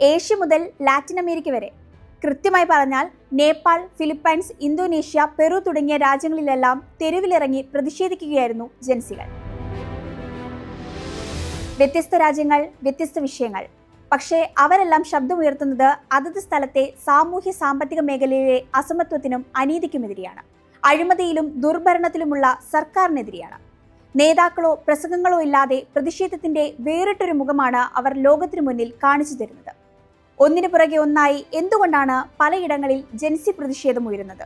Asia മുതൽ Latin America വരെ. കൃത്യമായി പറഞ്ഞാൽ നേപ്പാൾ ഫിലിപ്പൈൻസ് ഇന്തോനേഷ്യ പെറു തുടങ്ങിയ രാജ്യങ്ങളിലെല്ലാം തെരുവിലിറങ്ങി പ്രതിഷേധിക്കുകയായിരുന്നു ജൻസികൾ. വ്യത്യസ്ത രാജ്യങ്ങൾ വ്യത്യസ്ത വിഷയങ്ങൾ. പക്ഷേ അവരെല്ലാം ശബ്ദമുയർത്തുന്നത് അതത് സ്ഥലത്തെ സാമൂഹ്യ സാമ്പത്തിക മേഖലയിലെ അസമത്വത്തിനും അനീതിക്കുമെതിരെയാണ്. അഴിമതിയിലും ദുർഭരണത്തിലുമുള്ള സർക്കാരിനെതിരെയാണ്. നേതാക്കളോ പ്രസംഗങ്ങളോ ഇല്ലാതെ പ്രതിഷേധത്തിന്റെ വേറിട്ടൊരു മുഖമാണ് അവർ ലോകത്തിനു മുന്നിൽ കാണിച്ചു തരുന്നത്. ഒന്നിനു പുറകെ ഒന്നായി എന്തുകൊണ്ടാണ് പലയിടങ്ങളിൽ ജൻസി പ്രതിഷേധം ഉയരുന്നത്?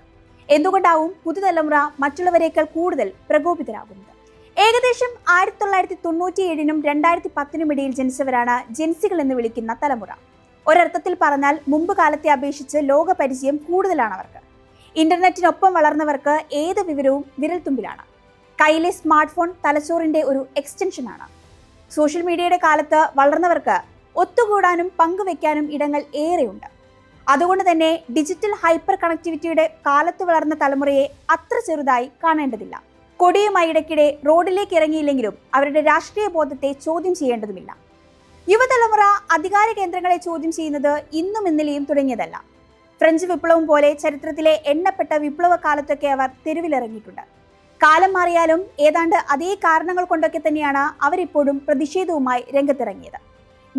എന്തുകൊണ്ടാവും പുതുതലമുറ മറ്റുള്ളവരേക്കാൾ കൂടുതൽ പ്രകോപിതരാകുന്നത്? ഏകദേശം ആയിരത്തി തൊള്ളായിരത്തി തൊണ്ണൂറ്റി ഏഴിനും രണ്ടായിരത്തി പത്തിനും ഇടയിൽ ജനിച്ചവരാണ് ജെൻസികൾ എന്ന് വിളിക്കുന്ന തലമുറ. ഒരർത്ഥത്തിൽ പറഞ്ഞാൽ മുമ്പ് കാലത്തെ അപേക്ഷിച്ച് ലോക പരിചയം കൂടുതലാണ് അവർക്ക്. ഇന്റർനെറ്റിനൊപ്പം വളർന്നവർക്ക് ഏത് വിവരവും വിരൽത്തുമ്പിലാണ്. കയ്യിലെ സ്മാർട്ട് ഫോൺ തലച്ചോറിന്റെ ഒരു എക്സ്റ്റൻഷനാണ്. സോഷ്യൽ മീഡിയയുടെ കാലത്ത് വളർന്നവർക്ക് ഒത്തുകൂടാനും പങ്കുവെക്കാനും ഇടങ്ങൾ ഏറെയുണ്ട്. അതുകൊണ്ട് തന്നെ ഡിജിറ്റൽ ഹൈപ്പർ കണക്ടിവിറ്റിയുടെ കാലത്ത് വളർന്ന തലമുറയെ അത്ര ചെറുതായി കാണേണ്ടതില്ല. കൊടിയുമായി ഇടയ്ക്കിടെ റോഡിലേക്ക് ഇറങ്ങിയില്ലെങ്കിലും അവരുടെ രാഷ്ട്രീയ ബോധത്തെ ചോദ്യം ചെയ്യേണ്ടതുമില്ല. യുവതലമുറ അധികാര കേന്ദ്രങ്ങളെ ചോദ്യം ചെയ്യുന്നത് ഇന്നും ഇന്നലെയും തുടങ്ങിയതല്ല. ഫ്രഞ്ച് വിപ്ലവം പോലെ ചരിത്രത്തിലെ എണ്ണപ്പെട്ട വിപ്ലവ കാലത്തൊക്കെ അവർ തെരുവിലിറങ്ങിയിട്ടുണ്ട്. കാലം മാറിയാലും ഏതാണ്ട് അതേ കാരണങ്ങൾ കൊണ്ടൊക്കെ തന്നെയാണ് അവരിപ്പോഴും പ്രതിഷേധവുമായി രംഗത്തിറങ്ങിയത്.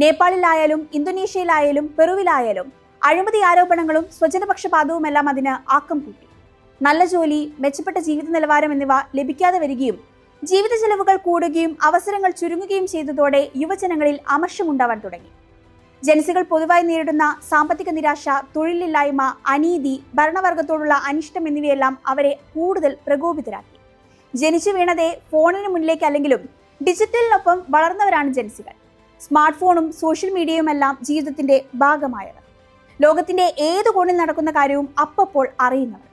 നേപ്പാളിലായാലും ഇന്തോനേഷ്യയിലായാലും പെറുവിലായാലും അഴിമതി ആരോപണങ്ങളും സ്വജനപക്ഷപാതവുമെല്ലാം അതിന് ആക്കം കൂട്ടി. നല്ല ജോലി മെച്ചപ്പെട്ട ജീവിത നിലവാരം എന്നിവ ലഭിക്കാതെ വരികയും ജീവിത ചെലവുകൾ കൂടുകയും അവസരങ്ങൾ ചുരുങ്ങുകയും ചെയ്തതോടെ യുവജനങ്ങളിൽ അമർഷമുണ്ടാവാൻ തുടങ്ങി. ജനസികൾ പൊതുവായി നേരിടുന്ന സാമ്പത്തിക നിരാശ തൊഴിലില്ലായ്മ അനീതി ഭരണവർഗത്തോടുള്ള അനിഷ്ടം എന്നിവയെല്ലാം അവരെ കൂടുതൽ പ്രകോപിതരാക്കി. ജനിച്ചു വീണതേ ഫോണിന് മുന്നിലേക്ക് അല്ലെങ്കിലും ഡിജിറ്റലിനൊപ്പം വളർന്നവരാണ് ജൻസികൾ സ്മാർട്ട് ഫോണും സോഷ്യൽ മീഡിയയുമെല്ലാം ജീവിതത്തിന്റെ ഭാഗമായവർ ലോകത്തിന്റെ ഏത് കോണിൽ നടക്കുന്ന കാര്യവും അപ്പപ്പോൾ അറിയുന്നവർ.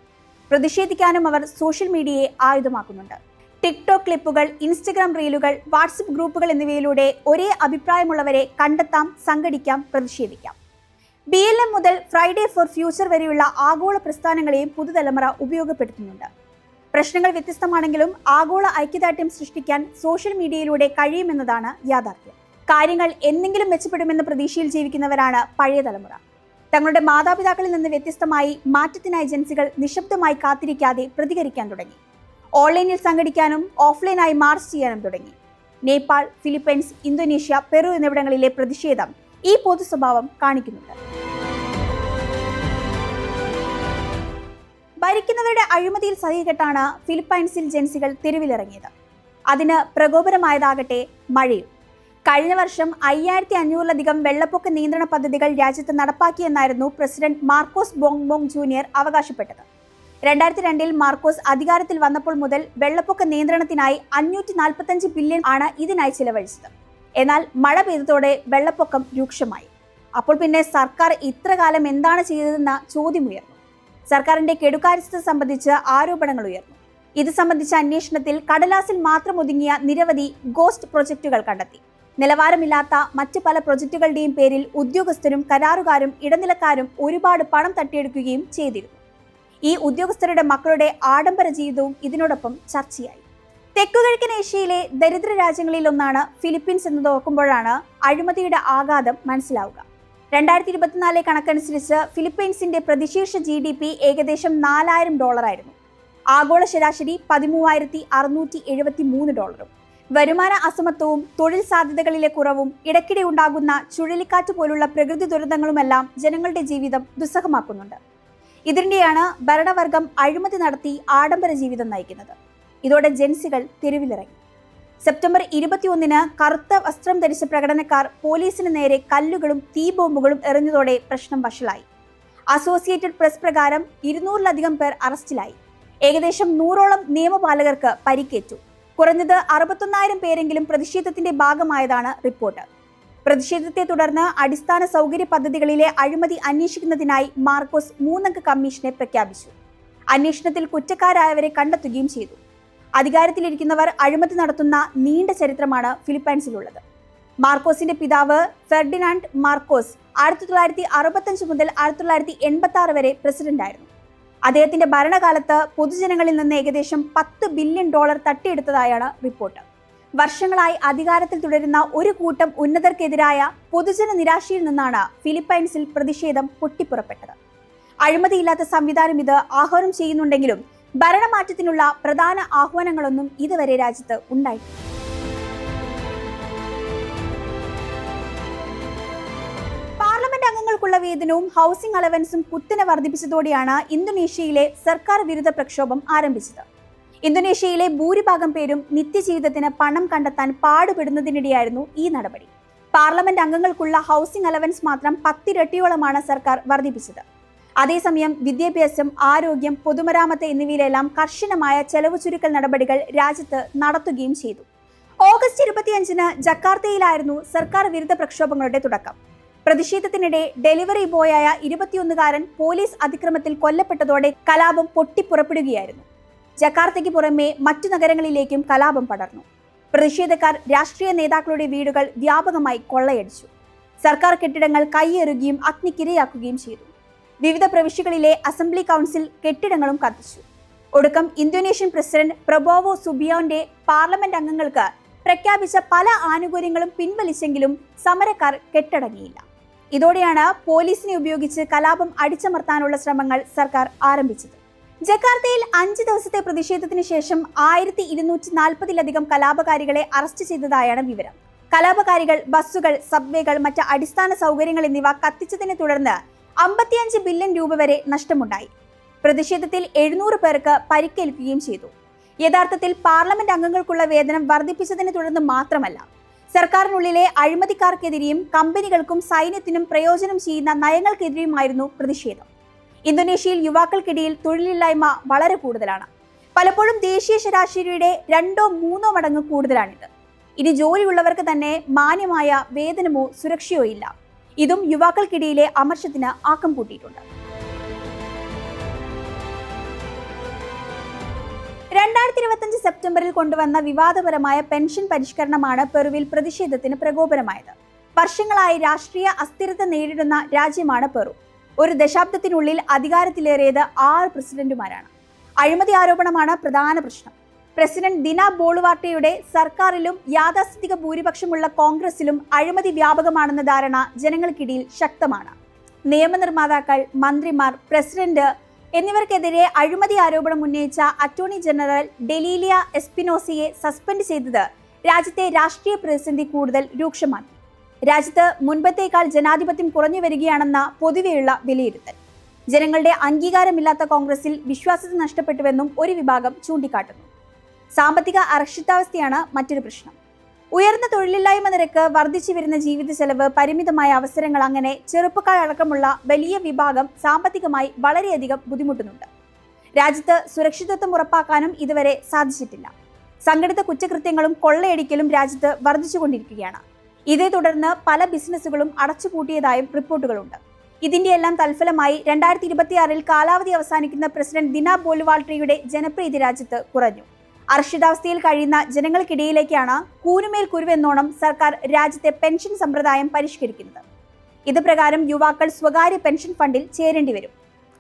പ്രതിഷേധിക്കാനും അവർ സോഷ്യൽ മീഡിയയെ ആയുധമാക്കുന്നുണ്ട്. ടിക്ടോക്ക് ക്ലിപ്പുകൾ ഇൻസ്റ്റഗ്രാം റീലുകൾ വാട്സപ്പ് ഗ്രൂപ്പുകൾ എന്നിവയിലൂടെ ഒരേ അഭിപ്രായമുള്ളവരെ കണ്ടെത്താം സംഘടിക്കാം പ്രതിഷേധിക്കാം. ബി എൽ എം മുതൽ ഫ്രൈഡേ ഫോർ ഫ്യൂച്ചർ വരെയുള്ള ആഗോള പ്രസ്ഥാനങ്ങളെയും പുതുതലമുറ ഉപയോഗപ്പെടുത്തുന്നുണ്ട്. പ്രശ്നങ്ങൾ വ്യത്യസ്തമാണെങ്കിലും ആഗോള ഐക്യദാർഢ്യം സൃഷ്ടിക്കാൻ സോഷ്യൽ മീഡിയയിലൂടെ കഴിയുമെന്നതാണ് യാഥാർത്ഥ്യം. കാര്യങ്ങൾ എന്തെങ്കിലും മെച്ചപ്പെടുമെന്ന പ്രതീക്ഷയിൽ ജീവിക്കുന്നവരാണ് പഴയ തലമുറ. തങ്ങളുടെ മാതാപിതാക്കളിൽ നിന്ന് വ്യത്യസ്തമായി മാറ്റത്തിനായി ഏജൻസികൾ നിശബ്ദമായി കാത്തിരിക്കാതെ പ്രതികരിക്കാൻ തുടങ്ങി. ഓൺലൈനിൽ സംഘടിക്കാനും ഓഫ്ലൈനായി മാർച്ച് ചെയ്യാനും തുടങ്ങി. നേപ്പാൾ ഫിലിപ്പൈൻസ് ഇന്തോനേഷ്യ പെറു എന്നിവിടങ്ങളിലെ പ്രതിഷേധം ഈ പൊതു സ്വഭാവം കാണിക്കുന്നുണ്ട്. ഭരിക്കുന്നവരുടെ അഴിമതിയിൽ സഹികെട്ടാണ് ഫിലിപ്പൈൻസിൽ ജൻസികൾ തെരുവിലിറങ്ങിയത്. അതിന് പ്രകോപനമായതാകട്ടെ മഴയും. കഴിഞ്ഞ വർഷം അയ്യായിരത്തി അഞ്ഞൂറിലധികം വെള്ളപ്പൊക്ക നിയന്ത്രണ പദ്ധതികൾ രാജ്യത്ത് നടപ്പാക്കിയെന്നായിരുന്നു president Marcos Bongbong junior അവകാശപ്പെട്ടത്. രണ്ടായിരത്തി രണ്ടിൽ മാർക്കോസ് അധികാരത്തിൽ വന്നപ്പോൾ മുതൽ വെള്ളപ്പൊക്ക നിയന്ത്രണത്തിനായി അഞ്ഞൂറ്റി നാൽപ്പത്തഞ്ച് ബില്യൺ ആണ് ഇതിനായി ചിലവഴിച്ചത്. എന്നാൽ മഴ പെയ്തതോടെ വെള്ളപ്പൊക്കം രൂക്ഷമായി. അപ്പോൾ പിന്നെ സർക്കാർ ഇത്രകാലം എന്താണ് ചെയ്തതെന്ന ചോദ്യമുയർന്നു സർക്കാരിന്റെ കെടുകാര്യസ്ഥത സംബന്ധിച്ച് ആരോപണങ്ങൾ ഉയർന്നു. ഇത് സംബന്ധിച്ച അന്വേഷണത്തിൽ കടലാസിൽ മാത്രം ഒതുങ്ങിയ നിരവധി ഗോസ്റ്റ് പ്രൊജക്ടുകൾ കണ്ടെത്തി. നിലവാരമില്ലാത്ത മറ്റ് പല പ്രൊജക്ടുകളുടെയും പേരിൽ ഉദ്യോഗസ്ഥരും കരാറുകാരും ഇടനിലക്കാരും ഒരുപാട് പണം തട്ടിയെടുക്കുകയും ചെയ്തിരുന്നു. ഈ ഉദ്യോഗസ്ഥരുടെ മക്കളുടെ ആഡംബര ജീവിതവും ഇതിനോടൊപ്പം ചർച്ചയായി. തെക്കുകിഴക്കൻ ഏഷ്യയിലെ ദരിദ്ര രാജ്യങ്ങളിൽ ഒന്നാണ് ഫിലിപ്പീൻസ് എന്ന് നോക്കുമ്പോഴാണ് അഴിമതിയുടെ ആഘാതം മനസ്സിലാവുക. രണ്ടായിരത്തി ഇരുപത്തിനാല് കണക്കനുസരിച്ച് ഫിലിപ്പീൻസിന്റെ പ്രതിശീർഷ ജി ഡി പി ഏകദേശം നാലായിരം ഡോളറായിരുന്നു. ആഗോള ശരാശരി പതിമൂവായിരത്തി അറുന്നൂറ്റി എഴുപത്തി മൂന്ന് ഡോളറും. വരുമാന അസമത്വവും തൊഴിൽ സാധ്യതകളിലെ കുറവും ഇടയ്ക്കിടെ ഉണ്ടാകുന്ന ചുഴലിക്കാറ്റ് പോലുള്ള പ്രകൃതി ദുരന്തങ്ങളുമെല്ലാം ജനങ്ങളുടെ ജീവിതം ദുസ്സഹമാക്കുന്നുണ്ട്. ഇതിനിടെയാണ് ഭരണവർഗം അഴിമതി നടത്തി ആഡംബര ജീവിതം നയിക്കുന്നത്. ഇതോടെ ജൻസികൾ തെരുവിലിറങ്ങി. സെപ്റ്റംബർ ഇരുപത്തിയൊന്നിന് കറുത്ത വസ്ത്രം ധരിച്ച പ്രകടനക്കാർ പോലീസിന് നേരെ കല്ലുകളും തീ ബോംബുകളും എറിഞ്ഞതോടെ പ്രശ്നം വഷളായി. അസോസിയേറ്റഡ് പ്രസ് പ്രകാരം ഇരുന്നൂറിലധികം പേർ അറസ്റ്റിലായി. ഏകദേശം നൂറോളം നിയമപാലകർക്ക് പരിക്കേറ്റു. കുറഞ്ഞത് അറുപത്തൊന്നായിരം പേരെങ്കിലും പ്രതിഷേധത്തിന്റെ ഭാഗമായതാണ് റിപ്പോർട്ട്. പ്രതിഷേധത്തെ തുടർന്ന് അടിസ്ഥാന സൗകര്യ പദ്ധതികളിലെ അഴിമതി അന്വേഷിക്കുന്നതിനായി മാർക്കോസ് മൂന്നംഗ കമ്മീഷനെ പ്രഖ്യാപിച്ചു. അന്വേഷണത്തിൽ കുറ്റക്കാരായവരെ കണ്ടെത്തുകയും ചെയ്തു. അധികാരത്തിലിരിക്കുന്നവർ അഴിമതി നടത്തുന്ന നീണ്ട ചരിത്രമാണ് ഫിലിപ്പൈൻസിലുള്ളത്. മാർക്കോസിന്റെ പിതാവ് ഫെർഡിനാൻഡ് മാർക്കോസ് ആയിരത്തി തൊള്ളായിരത്തി അറുപത്തഞ്ച് മുതൽ ആയിരത്തി തൊള്ളായിരത്തി എൺപത്തി ആറ് വരെ പ്രസിഡന്റായിരുന്നു. അദ്ദേഹത്തിന്റെ ഭരണകാലത്ത് പൊതുജനങ്ങളിൽ നിന്ന് ഏകദേശം പത്ത് ബില്യൺ ഡോളർ തട്ടിയെടുത്തതായാണ് റിപ്പോർട്ട്. വർഷങ്ങളായി അധികാരത്തിൽ തുടരുന്ന ഒരു കൂട്ടം ഉന്നതർക്കെതിരായ പൊതുജന നിരാശയിൽ നിന്നാണ് ഫിലിപ്പൈൻസിൽ പ്രതിഷേധം പൊട്ടിപ്പുറപ്പെട്ടത്. അഴിമതിയില്ലാത്ത സംവിധാനം ഇത് ആഹ്വാനം ചെയ്യുന്നുണ്ടെങ്കിലും ഭരണമാറ്റത്തിനുള്ള പ്രധാന ആഹ്വാനങ്ങളൊന്നും ഇതുവരെ രാജ്യത്ത് ഉണ്ടായിട്ടില്ല. പാർലമെന്റ് വേതനവും ഹൗസിംഗ് അലവൻസും കുത്തനെ വർദ്ധിപ്പിച്ചതോടെയാണ് ഇന്തോനേഷ്യയിലെ സർക്കാർ വിരുദ്ധ പ്രക്ഷോഭം ആരംഭിച്ചത്. ഇന്തോനേഷ്യയിലെ ഭൂരിഭാഗം പേരും നിത്യജീവിതത്തിന് പണം കണ്ടെത്താൻ പാടുപെടുന്നതിനിടെയായിരുന്നു ഈ നടപടി. പാർലമെന്റ് അംഗങ്ങൾക്കുള്ള ഹൗസിംഗ് അലവൻസ് മാത്രം പത്തിരട്ടിയോളമാണ് സർക്കാർ വർദ്ധിപ്പിച്ചത്. അതേസമയം വിദ്യാഭ്യാസം ആരോഗ്യം പൊതുമരാമത്ത് എന്നിവയിലെല്ലാം കർശനമായ ചെലവ് ചുരുക്കൽ നടപടികൾ രാജ്യത്ത് നടത്തുകയും ചെയ്തു. ഓഗസ്റ്റ് ഇരുപത്തിയഞ്ചിന് ജക്കാർത്തയിലായിരുന്നു സർക്കാർ വിരുദ്ധ പ്രക്ഷോഭങ്ങളുടെ തുടക്കം. പ്രതിഷേധത്തിനിടെ ഡെലിവറി ബോയായ ഇരുപത്തിയൊന്നുകാരൻ പോലീസ് അതിക്രമത്തിൽ കൊല്ലപ്പെട്ടതോടെ കലാപം പൊട്ടിപ്പുറപ്പെടുകയായിരുന്നു. ജക്കാർത്തയ്ക്ക് പുറമെ മറ്റു നഗരങ്ങളിലേക്കും കലാപം പടർന്നു. പ്രതിഷേധക്കാർ രാഷ്ട്രീയ നേതാക്കളുടെ വീടുകൾ വ്യാപകമായി കൊള്ളയടിച്ചു. സർക്കാർ കെട്ടിടങ്ങൾ കൈയേറുകയും അഗ്നിക്കിരയാക്കുകയും ചെയ്തു. വിവിധ പ്രവിശ്യകളിലെ അസംബ്ലി കൗൺസിൽ കെട്ടിടങ്ങളും കത്തിച്ചു. ഒടുക്കം ഇന്തോനേഷ്യൻ പ്രസിഡന്റ് പ്രബോവോ സുബിയോന്റെ പാർലമെന്റ് അംഗങ്ങൾക്ക് പ്രഖ്യാപിച്ച പല ആനുകൂല്യങ്ങളും പിൻവലിച്ചെങ്കിലും സമരക്കാർ കെട്ടടങ്ങിയില്ല. ഇതോടെയാണ് പോലീസിനെ ഉപയോഗിച്ച് കലാപം അടിച്ചമർത്താനുള്ള ശ്രമങ്ങൾ സർക്കാർ ആരംഭിച്ചത്. ജക്കാർത്തയിൽ അഞ്ച് ദിവസത്തെ പ്രതിഷേധത്തിന് ശേഷം ആയിരത്തി ഇരുന്നൂറ്റി നാൽപ്പതിലധികം കലാപകാരികളെ അറസ്റ്റ് ചെയ്തതായാണ് വിവരം. കലാപകാരികൾ ബസ്സുകൾ സബ്വേകൾ മറ്റ് അടിസ്ഥാന സൗകര്യങ്ങൾ എന്നിവ കത്തിച്ചതിനെ തുടർന്ന് അമ്പത്തിയഞ്ച് ബില്യൺ രൂപ വരെ നഷ്ടമുണ്ടായി. പ്രതിഷേധത്തിൽ എഴുന്നൂറ് പേർക്ക് പരിക്കേൽക്കുകയും ചെയ്തു. യഥാർത്ഥത്തിൽ പാർലമെന്റ് അംഗങ്ങൾക്കുള്ള വേതനം വർദ്ധിപ്പിച്ചതിനെ തുടർന്ന് മാത്രമല്ല സർക്കാരിനുള്ളിലെ അഴിമതിക്കാർക്കെതിരെയും കമ്പനികൾക്കും സൈന്യത്തിനും പ്രയോജനം ചെയ്യുന്ന നയങ്ങൾക്കെതിരെയുമായിരുന്നു പ്രതിഷേധം. ഇന്തോനേഷ്യയിൽ യുവാക്കൾക്കിടയിൽ തൊഴിലില്ലായ്മ വളരെ കൂടുതലാണ്. പലപ്പോഴും ദേശീയ ശരാശരിയുടെ രണ്ടോ മൂന്നോ മടങ്ങ് കൂടുതലാണിത്. ഇനി ജോലിയുള്ളവർക്ക് തന്നെ മാന്യമായ വേതനമോ സുരക്ഷയോ ഇല്ല. ഇതും യുവാക്കൾക്കിടയിലെ അമർഷത്തിന് ആക്കം കൂട്ടിയിട്ടുണ്ട്. രണ്ടായിരത്തി ഇരുപത്തഞ്ച് സെപ്റ്റംബറിൽ കൊണ്ടുവന്ന വിവാദപരമായ പെൻഷൻ പരിഷ്കരണമാണ് പെറുവിൽ പ്രതിഷേധത്തിന് പ്രകോപനമായത്. വർഷങ്ങളായി രാഷ്ട്രീയ അസ്ഥിരത നേരിടുന്ന രാജ്യമാണ് പെറു. ഒരു ദശാബ്ദത്തിനുള്ളിൽ അധികാരത്തിലേറിയത് ആറ് പ്രസിഡന്റുമാരാണ്. അഴിമതി ആരോപണമാണ് പ്രധാന പ്രശ്നം. പ്രസിഡന്റ് ദിന ബോളുവാർട്ടയുടെ സർക്കാരിലും യാഥാസ്ഥിതിക ഭൂരിപക്ഷമുള്ള കോൺഗ്രസിലും അഴിമതി വ്യാപകമാണെന്ന ധാരണ ജനങ്ങൾക്കിടയിൽ ശക്തമാണ്. നിയമനിർമ്മാതാക്കൾ മന്ത്രിമാർ പ്രസിഡന്റ് എന്നിവർക്കെതിരെ അഴിമതി ആരോപണം ഉന്നയിച്ച അറ്റോർണി ജനറൽ ഡെലീലിയ എസ്പിനോസിയെ സസ്പെൻഡ് ചെയ്തത് രാജ്യത്തെ രാഷ്ട്രീയ പ്രതിസന്ധി കൂടുതൽ രൂക്ഷമാക്കി. രാജ്യത്ത് മുൻപത്തേക്കാൾ ജനാധിപത്യം കുറഞ്ഞു വരികയാണെന്ന പൊതുവെയുള്ള വിലയിരുത്തൽ. ജനങ്ങളുടെ അംഗീകാരമില്ലാത്ത കോൺഗ്രസിൽ വിശ്വാസ്യത നഷ്ടപ്പെട്ടുവെന്നും ഒരു വിഭാഗം ചൂണ്ടിക്കാട്ടുന്നു. സാമ്പത്തിക അരക്ഷിതാവസ്ഥയാണ് മറ്റൊരു പ്രശ്നം. ഉയർന്ന തൊഴിലില്ലായ്മ നിരക്ക് വർദ്ധിച്ചു വരുന്ന ജീവിത ചെലവ് പരിമിതമായ അവസരങ്ങൾ അങ്ങനെ ചെറുപ്പക്കാർ അടക്കമുള്ള വലിയ വിഭാഗം സാമ്പത്തികമായി വളരെയധികം ബുദ്ധിമുട്ടുന്നുണ്ട്. രാജ്യത്ത് സുരക്ഷിതത്വം ഉറപ്പാക്കാനും ഇതുവരെ സാധിച്ചിട്ടില്ല. സംഘടിത കുറ്റകൃത്യങ്ങളും കൊള്ളയടിക്കലും രാജ്യത്ത് വർദ്ധിച്ചുകൊണ്ടിരിക്കുകയാണ്. ഇതേ തുടർന്ന് പല ബിസിനസ്സുകളും അടച്ചുപൂട്ടിയതായും റിപ്പോർട്ടുകളുണ്ട്. ഇതിന്റെ എല്ലാം തൽഫലമായി രണ്ടായിരത്തി ഇരുപത്തിയാറിൽ കാലാവധി അവസാനിക്കുന്ന പ്രസിഡന്റ് ദിനാ ബോലുവാൾട്രിയുടെ ജനപ്രീതി രാജ്യത്ത് കുറഞ്ഞു. അർഷിതാവസ്ഥയിൽ കഴിയുന്ന ജനങ്ങൾക്കിടയിലേക്കാണ് കൂനുമേൽ കുരുവെന്നോണം സർക്കാർ രാജ്യത്തെ പെൻഷൻ സമ്പ്രദായം പരിഷ്കരിക്കുന്നത്. ഇത് പ്രകാരം യുവാക്കൾ സ്വകാര്യ പെൻഷൻ ഫണ്ടിൽ ചേരേണ്ടി വരും.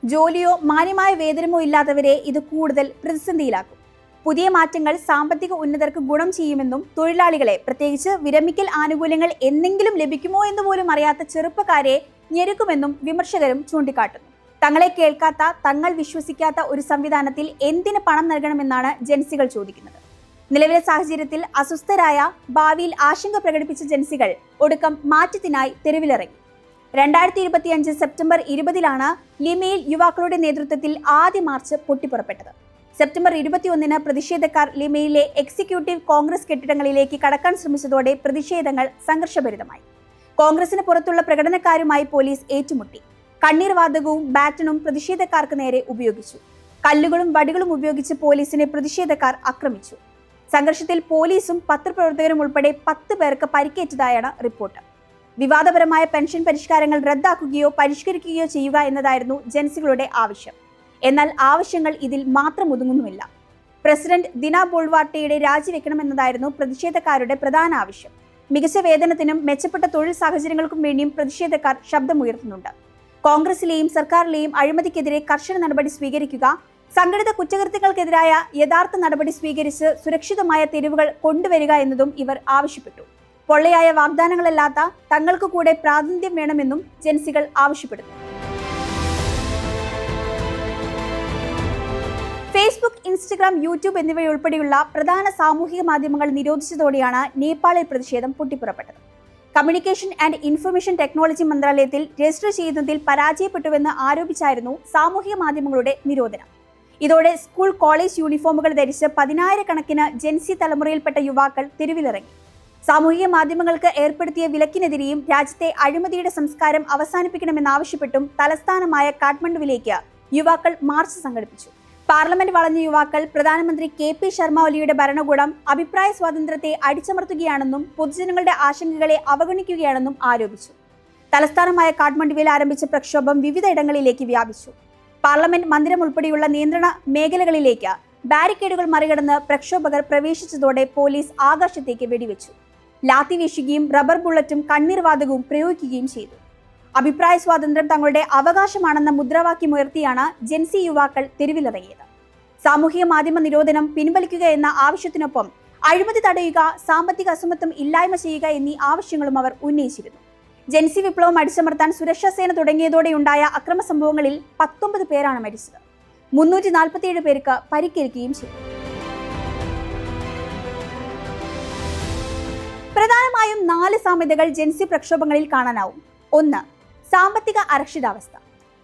ജോലിയോ മാന്യമായ വേതനമോ ഇല്ലാത്തവരെ ഇത് കൂടുതൽ പ്രതിസന്ധിയിലാക്കും. പുതിയ മാറ്റങ്ങൾ സാമ്പത്തിക ഉന്നതർക്ക് ഗുണം ചെയ്യുമെന്നും തൊഴിലാളികളെ പ്രത്യേകിച്ച് വിരമിക്കൽ ആനുകൂല്യങ്ങൾ എന്തെങ്കിലും ലഭിക്കുമോ എന്ന് പോലും അറിയാത്ത ചെറുപ്പക്കാരെ ഞെരുക്കുമെന്നും വിമർശകരും ചൂണ്ടിക്കാട്ടുന്നു. തങ്ങളെ കേൾക്കാത്ത തങ്ങൾ വിശ്വസിക്കാത്ത ഒരു സംവിധാനത്തിൽ എന്തിന് പണം നൽകണമെന്നാണ് ജൻസികൾ ചോദിക്കുന്നത്. നിലവിലെ സാഹചര്യത്തിൽ അസ്വസ്ഥരായ ഭാവിയിൽ ആശങ്ക പ്രകടിപ്പിച്ച ജൻസികൾ ഒടുക്കം മാറ്റത്തിനായി തെരുവിലിറങ്ങി. രണ്ടായിരത്തി ഇരുപത്തിയഞ്ച് സെപ്റ്റംബർ ഇരുപതിലാണ് ലിമയിൽ യുവാക്കളുടെ നേതൃത്വത്തിൽ ആദ്യ മാർച്ച് പൊട്ടിപ്പുറപ്പെട്ടത്. സെപ്റ്റംബർ ഇരുപത്തിയൊന്നിന് പ്രതിഷേധക്കാർ ലിമയിലെ എക്സിക്യൂട്ടീവ് കോൺഗ്രസ് കെട്ടിടങ്ങളിലേക്ക് കടക്കാൻ ശ്രമിച്ചതോടെ പ്രതിഷേധങ്ങൾ സംഘർഷഭരിതമായി. കോൺഗ്രസിന് പുറത്തുള്ള പ്രകടനക്കാരുമായി പോലീസ് ഏറ്റുമുട്ടി. കണ്ണീർ വാതകവും ബാറ്റണും പ്രതിഷേധക്കാർക്ക് നേരെ ഉപയോഗിച്ചു. കല്ലുകളും വടികളും ഉപയോഗിച്ച് പോലീസിനെ പ്രതിഷേധക്കാർ ആക്രമിച്ചു. സംഘർഷത്തിൽ പോലീസും പത്രപ്രവർത്തകരും ഉൾപ്പെടെ പത്ത് പേർക്ക് പരിക്കേറ്റതായാണ് റിപ്പോർട്ട്. വിവാദപരമായ പെൻഷൻ പരിഷ്കാരങ്ങൾ റദ്ദാക്കുകയോ പരിഷ്കരിക്കുകയോ ചെയ്യുക എന്നതായിരുന്നു ജൻസികളുടെ ആവശ്യം. എന്നാൽ ആവശ്യങ്ങൾ ഇതിൽ മാത്രം ഒതുങ്ങുന്നുമില്ല. പ്രസിഡന്റ് ദിന ബോൾവാർട്ടയുടെ രാജിവെക്കണമെന്നതായിരുന്നു പ്രതിഷേധക്കാരുടെ പ്രധാന ആവശ്യം. മികച്ച വേതനത്തിനും മെച്ചപ്പെട്ട തൊഴിൽ സാഹചര്യങ്ങൾക്കും വേണ്ടിയും പ്രതിഷേധക്കാർ ശബ്ദമുയർത്തുന്നുണ്ട്. കോൺഗ്രസിലെയും സർക്കാരിലെയും അഴിമതിക്കെതിരെ കർശന നടപടി സ്വീകരിക്കുക സംഘടിത കുറ്റകൃത്യങ്ങൾക്കെതിരായ യഥാർത്ഥ നടപടി സ്വീകരിച്ച് സുരക്ഷിതമായ തെരുവുകൾ കൊണ്ടുവരിക എന്നതും ഇവർ ആവശ്യപ്പെട്ടു. പൊള്ളയായ വാഗ്ദാനങ്ങളല്ലാത്ത തങ്ങൾക്ക് കൂടെ പ്രാതിനിധ്യം വേണമെന്നും ജൻസികൾ ആവശ്യപ്പെടുന്നു. ഫേസ്ബുക്ക് ഇൻസ്റ്റഗ്രാം യൂട്യൂബ് എന്നിവയുൾപ്പെടെയുള്ള പ്രധാന സാമൂഹിക മാധ്യമങ്ങൾ നിരോധിച്ചതോടെയാണ് നേപ്പാളിൽ പ്രതിഷേധം പൊട്ടിപ്പുറപ്പെട്ടത്. കമ്മ്യൂണിക്കേഷൻ ആൻഡ് ഇൻഫർമേഷൻ ടെക്നോളജി മന്ത്രാലയത്തിൽ രജിസ്റ്റർ ചെയ്യുന്നതിൽ പരാജയപ്പെട്ടുവെന്ന് ആരോപിച്ചായിരുന്നു സാമൂഹിക മാധ്യമങ്ങളുടെ നിരോധനം. ഇതോടെ സ്കൂൾ കോളേജ് യൂണിഫോമുകൾ ധരിച്ച് പതിനായിരക്കണക്കിന് ജെൻസി തലമുറയിൽപ്പെട്ട യുവാക്കൾ തെരുവിലിറങ്ങി. സാമൂഹിക മാധ്യമങ്ങൾക്ക് ഏർപ്പെടുത്തിയ വിലക്കിനെതിരെയും രാജ്യത്തെ അഴിമതിയുടെ സംസ്കാരം അവസാനിപ്പിക്കണമെന്നാവശ്യപ്പെട്ടും തലസ്ഥാനമായ കാഠ്മണ്ഡുവിലേക്ക് യുവാക്കൾ മാർച്ച് സംഘടിപ്പിച്ചു. പാർലമെന്റ് വളഞ്ഞ യുവാക്കൾ പ്രധാനമന്ത്രി കെ പി ശർമ്മ ഒലിയുടെ ഭരണകൂടം അഭിപ്രായ സ്വാതന്ത്ര്യത്തെ അടിച്ചമർത്തുകയാണെന്നും പൊതുജനങ്ങളുടെ ആശങ്കകളെ അവഗണിക്കുകയാണെന്നും ആരോപിച്ചു. തലസ്ഥാനമായ കാഠ്മണ്ഡുവിൽ ആരംഭിച്ച പ്രക്ഷോഭം വിവിധ ഇടങ്ങളിലേക്ക് വ്യാപിച്ചു. പാർലമെന്റ് മന്ദിരം ഉൾപ്പെടെയുള്ള നിയന്ത്രണ മേഖലകളിലേക്ക് ബാരിക്കേഡുകൾ മറികടന്ന് പ്രക്ഷോഭകർ പ്രവേശിച്ചതോടെ പോലീസ് ആകാശത്തേക്ക് വെടിവെച്ചു. ലാത്തി വീശുകയും റബ്ബർ ബുള്ളറ്റും കണ്ണീർവാതകവും പ്രയോഗിക്കുകയും ചെയ്തു. അഭിപ്രായ സ്വാതന്ത്ര്യം തങ്ങളുടെ അവകാശമാണെന്ന മുദ്രാവാക്യമുയർത്തിയാണ് ജെൻസി യുവാക്കൾ തെരുവിലിറങ്ങിയത്. സാമൂഹിക മാധ്യമ നിരോധനം പിൻവലിക്കുക എന്ന ആവശ്യത്തിനൊപ്പം അഴിമതി തടയുക സാമ്പത്തിക അസമത്വം ഇല്ലായ്മ ചെയ്യുക എന്നീ ആവശ്യങ്ങളും അവർ ഉന്നയിച്ചിരുന്നു. ജെൻസി വിപ്ലവം അടിച്ചമർത്താൻ സുരക്ഷാ സേന തുടങ്ങിയതോടെയുണ്ടായ അക്രമ സംഭവങ്ങളിൽ പത്തൊമ്പത് പേരാണ് മരിച്ചത്. മുന്നൂറ്റി നാൽപ്പത്തിയേഴ് പേർക്ക് പരിക്കേൽക്കുകയും ചെയ്തു. പ്രധാനമായും നാല് സാമ്യതകൾ ജെൻസി പ്രക്ഷോഭങ്ങളിൽ കാണാനാവും. ഒന്ന് സാമ്പത്തിക അരക്ഷിതാവസ്ഥ.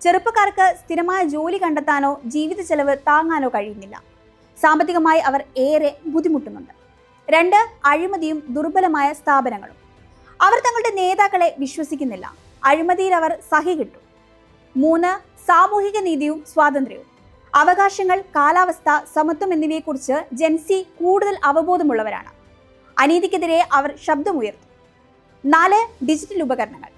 ചെറുപ്പക്കാർക്ക് സ്ഥിരമായ ജോലി കണ്ടെത്താനോ ജീവിത ചെലവ് താങ്ങാനോ കഴിയുന്നില്ല. സാമ്പത്തികമായി അവർ ഏറെ ബുദ്ധിമുട്ടുന്നുണ്ട്. രണ്ട് അഴിമതിയും ദുർബലമായ സ്ഥാപനങ്ങളും. അവർ തങ്ങളുടെ നേതാക്കളെ വിശ്വസിക്കുന്നില്ല. അഴിമതിയിൽ അവർ സഹി കിട്ടും. മൂന്ന് സാമൂഹിക നീതിയും സ്വാതന്ത്ര്യവും. അവകാശങ്ങൾ കാലാവസ്ഥ സമത്വം എന്നിവയെക്കുറിച്ച് ജെൻസി കൂടുതൽ അവബോധമുള്ളവരാണ്. അനീതിക്കെതിരെ അവർ ശബ്ദമുയർത്തും. നാല് ഡിജിറ്റൽ ഉപകരണങ്ങൾ.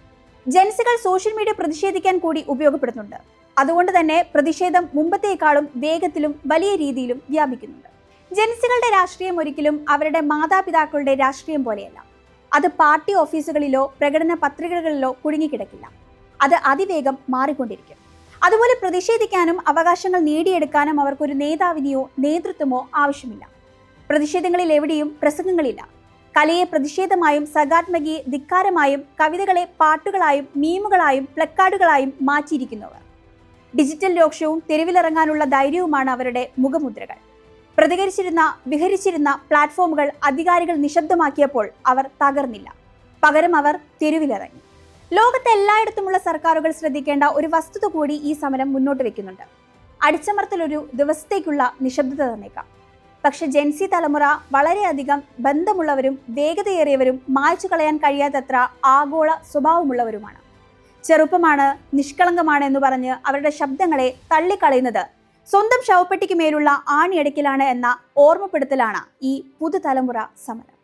ജെൻസികൾ സോഷ്യൽ മീഡിയ പ്രതിഷേധിക്കാൻ കൂടി ഉപയോഗപ്പെടുത്തുന്നുണ്ട്. അതുകൊണ്ട് തന്നെ പ്രതിഷേധം മുമ്പത്തേക്കാളും വേഗത്തിലും വലിയ രീതിയിലും വ്യാപിക്കുന്നുണ്ട്. ജെൻസികളുടെ രാഷ്ട്രീയം ഒരിക്കലും അവരുടെ മാതാപിതാക്കളുടെ രാഷ്ട്രീയം പോലെയല്ല. അത് പാർട്ടി ഓഫീസുകളിലോ പ്രകടന പത്രികകളിലോ കുടുങ്ങിക്കിടക്കില്ല. അത് അതിവേഗം മാറിക്കൊണ്ടിരിക്കും. അതുപോലെ പ്രതിഷേധിക്കാനും അവകാശങ്ങൾ നേടിയെടുക്കാനും അവർക്കൊരു നേതാവിനെയോ നേതൃത്വമോ ആവശ്യമില്ല. പ്രതിഷേധങ്ങളിൽ എവിടെയും പ്രസംഗങ്ങളില്ല. കലയെ പ്രതിഷേധമായും സകാത്മകയെ ധിക്കാരമായും കവിതകളെ പാട്ടുകളായും മീമുകളായും പ്ലക്കാർഡുകളായും മാറ്റിയിരിക്കുന്നവർ. ഡിജിറ്റൽ രോക്ഷവും തെരുവിലിറങ്ങാനുള്ള ധൈര്യവുമാണ് അവരുടെ മുഖമുദ്രകൾ. പ്രതികരിച്ചിരുന്ന വിഹരിച്ചിരുന്ന പ്ലാറ്റ്ഫോമുകൾ അധികാരികൾ നിശബ്ദമാക്കിയപ്പോൾ അവർ തകർന്നില്ല. പകരം അവർ തെരുവിലിറങ്ങി. ലോകത്തെ എല്ലായിടത്തുമുള്ള സർക്കാരുകൾ ശ്രദ്ധിക്കേണ്ട ഒരു വസ്തുത കൂടി ഈ സമരം മുന്നോട്ട് വെക്കുന്നുണ്ട് അടിച്ചമർത്തലൊരു ദിവസത്തേക്കുള്ള നിശബ്ദത തന്നേക്കാം. പക്ഷെ ജെൻസി തലമുറ വളരെയധികം ബന്ധമുള്ളവരും വേഗതയേറിയവരും മായ്ച്ചു കളയാൻ കഴിയാത്തത്ര ആഗോള സ്വഭാവമുള്ളവരുമാണ്. ചെറുപ്പമാണ് നിഷ്കളങ്കമാണ് എന്ന് പറഞ്ഞ് അവരുടെ ശബ്ദങ്ങളെ തള്ളിക്കളയുന്നത്. സ്വന്തം ശവപ്പെട്ടിക്ക് മേലുള്ള ആണിയടക്കിലാണ് എന്ന ഓർമ്മപ്പെടുത്തലാണ് ഈ പുതുതലമുറ സമരം.